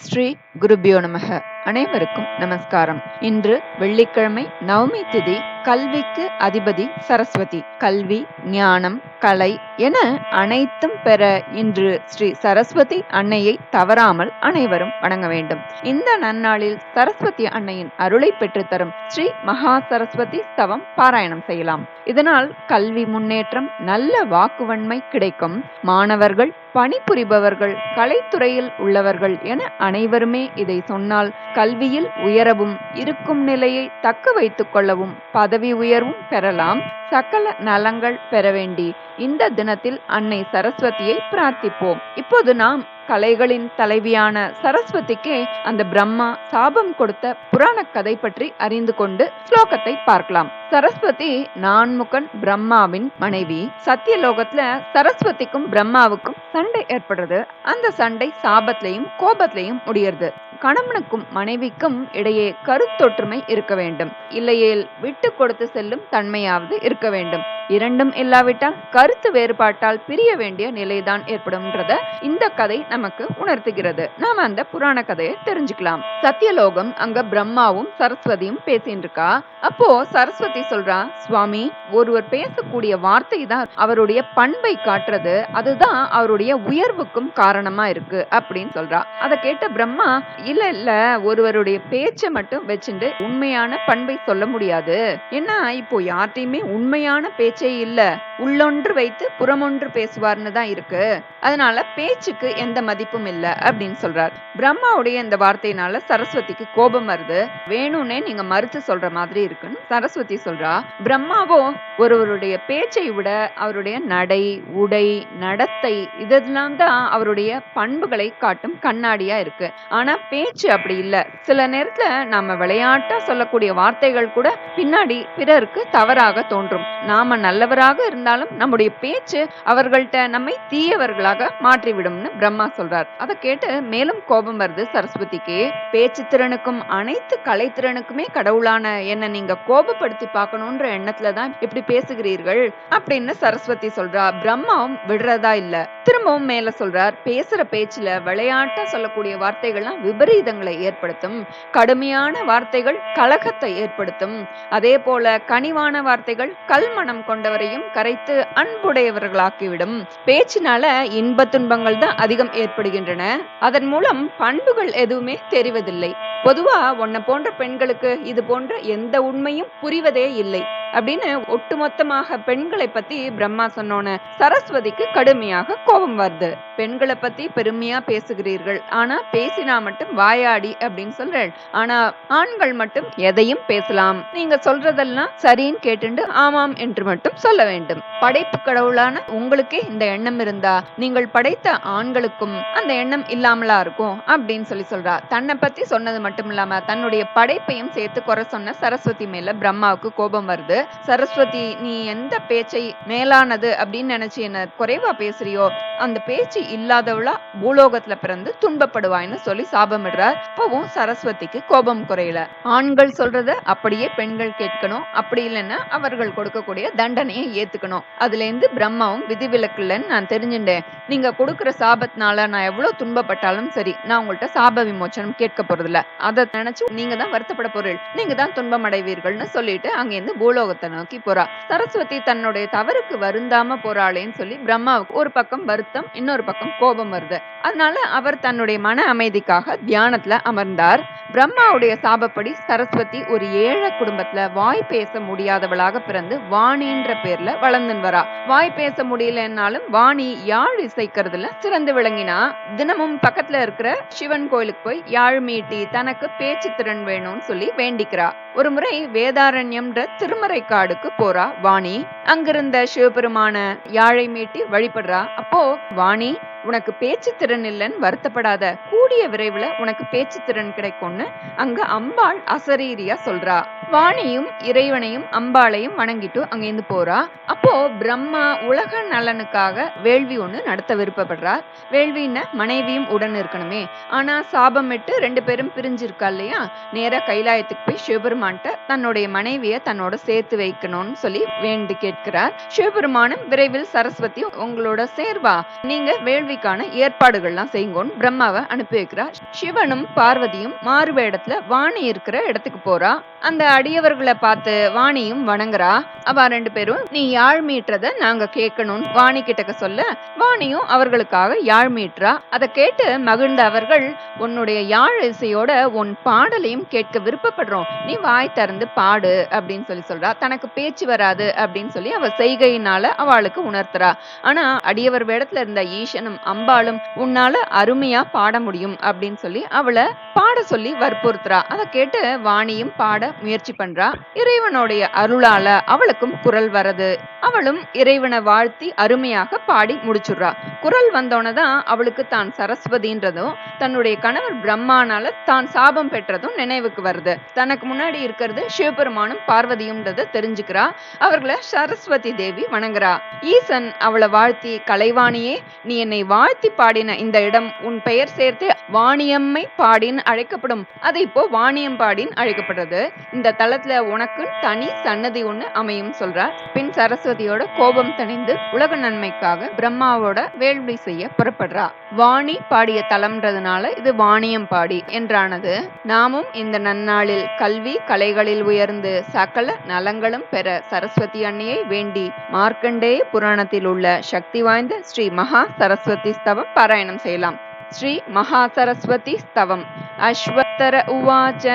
ஸ்ரீ குருபியோ நமக. அனைவருக்கும் நமஸ்காரம். இன்று வெள்ளிக்கிழமை நவமி திதி கல்விக்கு அதிபதி சரஸ்வதி. கல்வி ஞானம் கலை என அனைத்தும் பெற இன்று ஸ்ரீ சரஸ்வதி அன்னையை தவறாமல் அனைவரும் வணங்க வேண்டும். இந்த நன்னாளில் சரஸ்வதி அன்னையின் அருளை பெற்றுத்தரும் ஸ்ரீ மகா சரஸ்வதி ஸ்தவம் பாராயணம் செய்யலாம். இதனால் கல்வி முன்னேற்றம் நல்ல வாக்குவன்மை கிடைக்கும். மாணவர்கள் பணிபுரிபவர்கள் கலைத்துறையில் உள்ளவர்கள் என அனைவருமே இதை சொன்னால் கல்வியில் உயரவும் இருக்கும் நிலையை தக்க வைத்துக் கொள்ளவும் பதவி உயர்வும் பெறலாம். சகல நலங்கள் பெற வேண்டி இந்த தினத்தில் அன்னை சரஸ்வதியை பிரார்த்திப்போம். இப்போது நாம் கலைகளின் தலைவியான சரஸ்வதிக்கு அந்த பிரம்மா சாபம் கொடுத்த புராண கதை பற்றி அறிந்து கொண்டு ஸ்லோகத்தை பார்க்கலாம். சரஸ்வதி நான்முகன் பிரம்மாவின் மனைவி. சத்தியலோகத்துல சரஸ்வதிக்கும் பிரம்மாவுக்கும் சண்டை ஏற்படுறது. அந்த சண்டை சாபத்திலையும் கோபத்திலையும் முடியறது. கணவனுக்கும் மனைவிக்கும் இடையே கருத்தொற்றுமை இருக்க வேண்டும். இல்லையேல் விட்டு கொடுத்து செல்லும் தன்மையாவது இருக்க வேண்டும். இரண்டும் இல்லாவிட்டால் கருத்து வேறுபாட்டால் பிரிய வேண்டிய நிலைதான் ஏற்படும்ன்றத இந்த கதை நமக்கு உணர்த்துகிறது. நாம அந்த புராண கதையை தெரிஞ்சுக்கலாம். சத்தியலோகம் அங்க பிரம்மாவும் சரஸ்வதியும் பேசின்னு இருக்கா அப்போ சரஸ்வதி சொல்றா சுவாமி ஒருவர் பேசக்கூடிய வார்த்தை தான் அவருடைய பண்பை காட்டுறது. அதுதான் அவருடைய உயர்வுக்கும் காரணமா இருக்கு அப்படின்னு சொல்றா. அதை கேட்ட பிரம்மா இல்ல இல்ல ஒருவருடைய பேச்சை மட்டும் வச்சுட்டு உண்மையான பண்பை சொல்ல முடியாது. ஏன்னா இப்போ யார்ட்டையுமே உண்மையான பேச்சு இல்ல. உள்ளொன்று வைத்து புறமொன்று பேசுவார்னு தான் இருக்கு. அதனால பேச்சுக்கு எந்த மதிப்பும் இல்ல அப்படின்னு சொல்றார். பிரம்மாவுடைய இந்த வார்த்தையினால சரஸ்வதிக்கு கோபம் வருது. வேணும்னே நீங்க மறுத்து சொல்ற மாதிரி இருக்குன்னு சரஸ்வதி சொல்றா. பிரம்மாவோ ஒருவருடைய பேச்சை விட அவருடைய நடை உடை நடத்தை இதெல்லாம் தான் அவருடைய பண்புகளை காட்டும் கண்ணாடியா இருக்கு. ஆனா பேச்சு அப்படி இல்ல. சில நேரத்துல நாம விளையாட்டா சொல்லக்கூடிய வார்த்தைகள் கூட பின்னாடி பிறருக்கு தவறாக தோன்றும். நாம நல்லவராக இருந்தாலும் நம்முடைய பேச்சு அவர்கள்ட்ட நம்மை தீயவர்களாக மாற்றிவிடும்னு பிரம்மா சொல்றார். அதை கேட்டு மேலும் கோபம் வருது சரஸ்வதிக்கு. பேச்சு திறனுக்கும் அனைத்து கலைத்திறனுக்குமே கடவுளான என்ன நீங்க கோபப்படுத்தி பார்க்கணும்ன்ற எண்ணத்துலதான் இப்படி பேசுகிறீர்கள் அப்படின்னு சரஸ்வதி சொல்றா. பிரம்மாவும் விடுறதா இல்ல. திரும்பவும் மேல சொல்றார். பேசுற பேச்சுல விளையாட்டா சொல்லக்கூடிய வார்த்தைகள்லாம் விபரீதங்களை ஏற்படுத்தும். கடுமையான வார்த்தைகள் கலகத்தை ஏற்படுத்தும். அதே போல கனிவான வார்த்தைகள் கல்மணம் கொண்டவரையும் கரைத்து அன்புடையவர்களாக்கிவிடும். பேச்சினால இன்ப துன்பங்கள் தான் அதிகம் ஏற்படுகின்றன. அதன் மூலம் பண்புகள் எதுவுமே தெரிவதில்லை. பொதுவா உன்னை போன்ற பெண்களுக்கு இது போன்ற எந்த உண்மையும் புரிவதே இல்லை. அப்படின்னு ஒட்டுமொத்தமாக பெண்களை பத்தி பிரம்மா சொன்னோன்னு சரஸ்வதிக்கு கடுமையாக கோபம் வருது. பெண்களை பத்தி பெருமையா பேசுகிறீர்கள். ஆனா பேசினா மட்டும் வாயாடி அப்படின்னு சொல்றேன். ஆனா ஆண்கள் மட்டும் எதையும் பேசலாம். நீங்க சொல்றதெல்லாம் சரின்னு கேட்டுண்டு ஆமாம் என்று மட்டும் சொல்ல வேண்டும். படைப்பு கடவுளான உங்களுக்கே இந்த எண்ணம் இருந்தா நீங்கள் படைத்த ஆண்களுக்கும் அந்த எண்ணம் இல்லாமலா இருக்கும் அப்படின்னு சொல்லி சொல்றா. தன்னை பத்தி சொன்னது மட்டும் இல்லாம தன்னுடைய படைப்பையும் சேர்த்து குறை சொன்ன சரஸ்வதி மேல பிரம்மாவுக்கு கோபம் வருது. சரஸ்வதி நீ எந்த பேச்சை மேலானது அப்படின்னு நினைச்சு என்ன குறைவா பேசுறியோ அந்த பேச்சு இல்லாதவளா பூலோகத்துல பிறந்து துன்பப்படுவாய்னு சொல்லி சாபமிடுறார் இப்பவும் சரஸ்வதிக்கு கோபம் குறையல. ஆண்கள் சொல்றத அப்படியே பெண்கள் கேட்கணும். அப்படி இல்லைன்னா அவர்கள் கொடுக்கக்கூடிய தண்டனையை ஏத்துக்கணும். அதுல இருந்து பிரம்மாவும் விதிவிலக்கு நான் தெரிஞ்சுட்டேன். நீங்க கொடுக்குற சாபத்தினால நான் எவ்வளவு துன்பப்பட்டாலும் சரி நான் உங்கள்ட்ட சாப விமோச்சனம் கேட்க போறதில்ல. அதை நினைச்சு நீங்க தான் வருத்தப்பட பொருள் நீங்க தான் துன்பம் அடைவீர்கள்னு சொல்லிட்டு அங்கிருந்து பூலோகத்தை நோக்கி போறா. சரஸ்வதி தன்னுடைய தவறுக்கு வருந்தாம போறாளேன்னு சொல்லி பிரம்மாவுக்கு ஒரு பக்கம் வருத்தம் இன்னொரு பக்கம் கோபம் வருது. அதனால அவர் தன்னுடைய மன அமைதிக்காக தியானத்துல அமர்ந்தார். பிரம்மாவுடைய சாபப்படி சரஸ்வதி ஒரு ஏழை குடும்பத்துல வாய் பேச முடியாதவளாக பிறந்து வாணின்ற பேர்ல வளர்ந்துன்னு வரா. வாய் பேச முடியலன்னாலும் வாணி யாழ் இசைக்கிறதுல சிறந்து விளங்கினா. தினமும் பக்கத்துல இருக்கிற சிவன் கோயிலுக்கு போய் யாழ் மீட்டி தனக்கு பேச்சு திறன் வேணும்னு சொல்லி வேண்டிக்கிறா. ஒரு முறை வேதாரண்யம்ன்ற திருமறை காடுக்கு போறா வாணி. அங்கிருந்த சிவபெருமான யாழை மீட்டி வழிபடுறா. அப்போ வாணி உனக்கு பேச்சு திறன் இல்லைன்னு வருத்தப்படாத. கூடிய விரைவுல உனக்கு பேச்சு திறன் கிடைக்கும்னு அங்க அம்பாள் அசரீரியா சொல்றா. வாணியும் இறைவனையும் அம்பாளையும் வணங்கிட்டு அங்கேருந்து போறா. அப்போ பிரம்மா உலக நலனுக்காக வேள்வி ஒன்று நடத்த விருப்பப்படுறார் வேள்வின்னு மனைவியும் உடன் இருக்கணுமே. ஆனா சாபமிட்டு ரெண்டு பேரும் பிரிஞ்சிருக்கா இல்லையா? நேர கைலாயத்துக்கு போய் சிவபெருமான்ட்ட தன்னுடைய மனைவிய தன்னோட சேர்த்து வைக்கணும்னு சொல்லி வேண்டி கேட்கிறார். சிவபெருமானும் விரைவில் சரஸ்வதி உங்களோட சேர்வா. நீங்க வேள்விக்கான ஏற்பாடுகள்லாம் செய்யுங்கன்னு பிரம்மாவை அனுப்பி வைக்கிறார். சிவனும் பார்வதியும் மாறுவேடத்துல வாணி இருக்கிற இடத்துக்கு போறா. அந்த அடியவர்களை பார்த்து வாணியும் வணங்குறா. அவ ரெண்டு பேரும் நீ யாழ் மீட்டுறத நாங்க கேட்கணும்னு வாணி கிட்டக்க சொல்ல வாணியும் அவர்களுக்காக யாழ் மீட்டுறா. அதை கேட்டு மகிழ்ந்த அவர்கள் உன்னுடைய யாழ் இசையோட உன் பாடலையும் கேட்க விருப்பப்படுறோம். நீ வாய் திறந்து பாடு அப்படின்னு சொல்லி சொல்றா. தனக்கு பேச்சு வராது அப்படின்னு சொல்லி அவ செய்கையினால அவளுக்கு உணர்த்துறா. ஆனா அடியவர் வேடத்துல இருந்த ஈசனும் அம்பாளும் உன்னால அருமையா பாட முடியும் அப்படின்னு சொல்லி அவளை பாட சொல்லி வற்புறுத்துறா. அதை கேட்டு வாணியும் பாட முயற்சி பண்றா. இறைவனுடைய அருளால அவளுக்கு அவளுக்கும் குரல் வரது. அவளும் இறைவனை வாழ்த்தி அருமையாக பாடி முடிச்சுடுறா. குரல் வந்தோன்னதான் அவளுக்கு தான் சரஸ்வதின்றதும் தன்னுடைய கணவர் பிரம்மானால தான் சாபம் பெற்றதும் நினைவுக்கு வருது. தனக்கு முன்னாடி இருக்கிறது சிவபெருமானும் பார்வதியும்ன்றத தெரிஞ்சுக்கிறா. அவர்களை சரஸ்வதி தேவி வணங்குறா. ஈசன் அவளை வாழ்த்தி கலைவாணியே நீ என்னை வாழ்த்தி பாடின இந்த இடம் உன் பெயர் சேர்த்து வாணியம்மை பாடின்னு அழைக்கப்படும். அது இப்போ வாணியம்பாடின்னு அழைக்கப்படுறது. இந்த தளத்துல உனக்கு தனி சன்னதி ஒண்ணு அமையும். செய்யும் சொல்றார். பின் சரஸ்வதியோட கோபம் தணிந்து உலக நன்மைக்காக பிரம்மாவோட வேள்வி செய்ய புறப்படுறா வாணி பாடிய தலம்ன்றதுனால இது வாணியம் பாடி என்றானது. நாமும் இந்த நன்னாளில் கல்வி கலைகளில் உயர்ந்து சகல நலங்களும் பெற சரஸ்வதி அன்னையை வேண்டி மார்க்கண்டேய புராணத்தில் உள்ள சக்தி வாய்ந்த ஸ்ரீ மகா சரஸ்வதி ஸ்தவம் பாராயணம் செய்யலாம். ஸ்ரீ மகா சரஸ்வதி ஸ்தவம். அஸ்வத்தர உவாச்ச.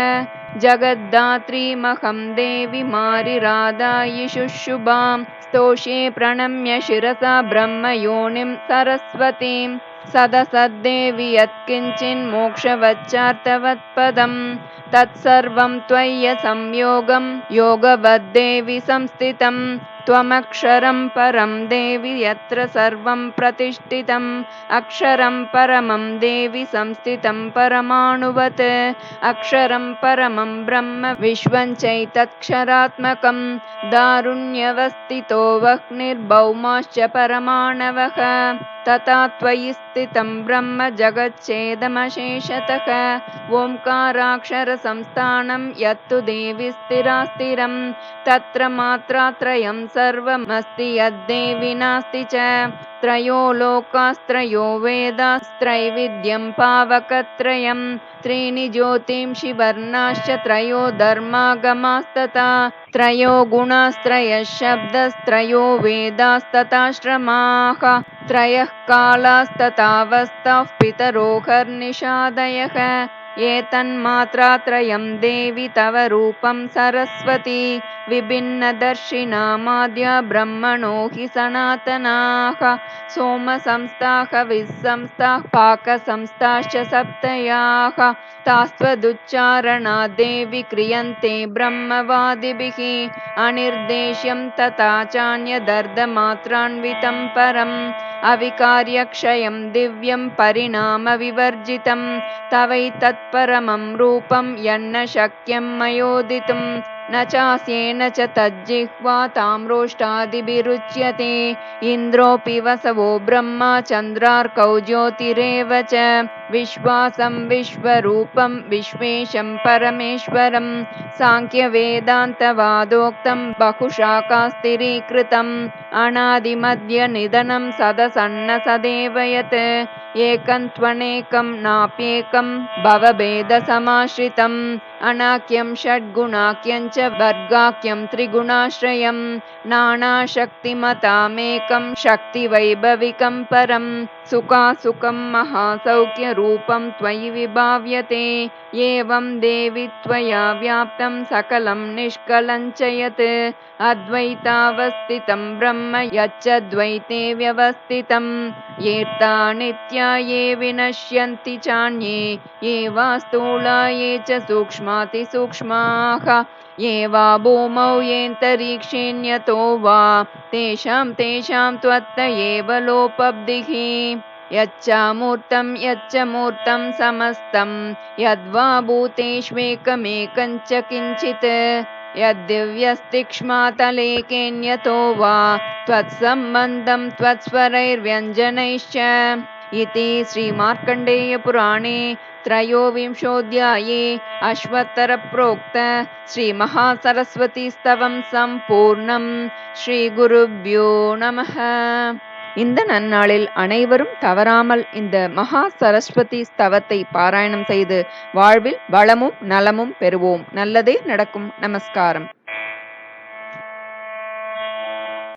जगद्धात्रीमहं देवि मारिराधायिषुशुभां स्तोषे प्रणम्य शिरसा ब्रह्मयोनिं सरस्वतीं। सदसद्देवि यत्किञ्चिन्मोक्षवच्चार्थवत्पदम् तत्सर्वं त्वय्य संयोगं योगवद्देवि संस्थितम् त्वमक्षरं परं देवि यत्र सर्वं प्रतिष्ठितम्। अक्षरं परमं देवि संस्थितं परमाणुवत्। अक्षरं परमं ब्रह्म विश्वं चैतत्क्षरात्मकं दारुण्यवस्थितो वह्निर्भौमाश्च परमाणवः। तथा त्वयि स्थितं ब्रह्म जगच्छेदमशेषतः। ओङ्काराक्षरसंस्थानं यत्तु देवि स्थिरा स्थिरं तत्र मात्रात्रयं सर्वमस्ति यद्देवि नास्ति च। त्रयो लोकास्त्रयो वेदास्त्रैविध्यं पावकत्रयं। त्रीणि ज्योतिंषि वर्णाश्च त्रयो धर्मागमास्तथा। त्रयो गुणास्त्रयः शब्दस्त्रयो वेदास्तथाश्रमाः। त्रयः कालास्तथावस्थाः पितरो हर्निषादयः एतन्मात्रात्रयं देवि तव रूपं सरस्वती विभिन्नदर्शिनामाद्या ब्रह्मणो हि सनातनाः। सोमसंस्थाः विस्संस्थाः पाकसंस्थाश्च सप्तयाः। तास्त्वदुच्चारणा देवि क्रियन्ते ब्रह्मवादिभिः। अनिर्देश्यं तथा चान्यदर्धमात्रान्वितं परम् अविकार्यक्षयं दिव्यं परिणामविवर्जितं तवैतत्परमं रूपं यन्न शक्यं मयोदितुं न चास्येन च तज्जिह्वा ताम्रोष्टादिभिरुच्यते इन्द्रोऽपि वसवो ब्रह्मा चन्द्रार्कौ ज्योतिरेव च विश्वासं विश्वरूपं विश्वेशं परमेश्वरं साङ्ख्यवेदान्तवादोक्तं बहुशाखास्थिरीकृतम् अनादिमध्यनिधनं सदसन्न सदेव यत् एकं त्वनेकं नाप्येकं भवभेदसमाश्रितम् अनाख्यं षड्गुणाख्यं च वर्गाख्यं त्रिगुणाश्रयं नानाशक्तिमतामेकं शक्तिवैभविकं परं सुखासुखं महासौख्यरूपं त्वयि विभाव्यते। एवं देवि त्वया व्याप्तं सकलं निष्कलं च यत् अद्वैतावस्थितं ब्रह्म यच्चद्वैते व्यवस्थितं येता नित्या ये विनश्यन्ति चान्ये ये वा स्थूला ये च सूक्ष्मातिसूक्ष्माः ये वा भूमौ येऽन्तरिक्षेण्यतो वा तेषां तेषां त्वत्त एव लोपब्धिः यच्चामूर्तं यच्च मूर्तं समस्तं यद्वा भूतेष्वेकमेकं च किञ्चित्। यद्दिव्यस्तिक्ष्मातलेकेऽन्यतो वा त्वत्सम्बन्धं त्वत्स्वरैर्व्यञ्जनैश्च। इति श्रीमार्कण्डेयपुराणे त्रयोविंशोऽध्याये अश्वत्तरप्रोक्त श्रीमहासरस्वतीस्तवं सम्पूर्णं। श्रीगुरुभ्यो नमः இந்த நன்னாளில் அனைவரும் தவறாமல் இந்த மகா சரஸ்வதி ஸ்தவத்தை பாராயணம் செய்து வாழ்வில் வளமும் நலமும் பெறுவோம். நல்லதே நடக்கும். நமஸ்காரம்.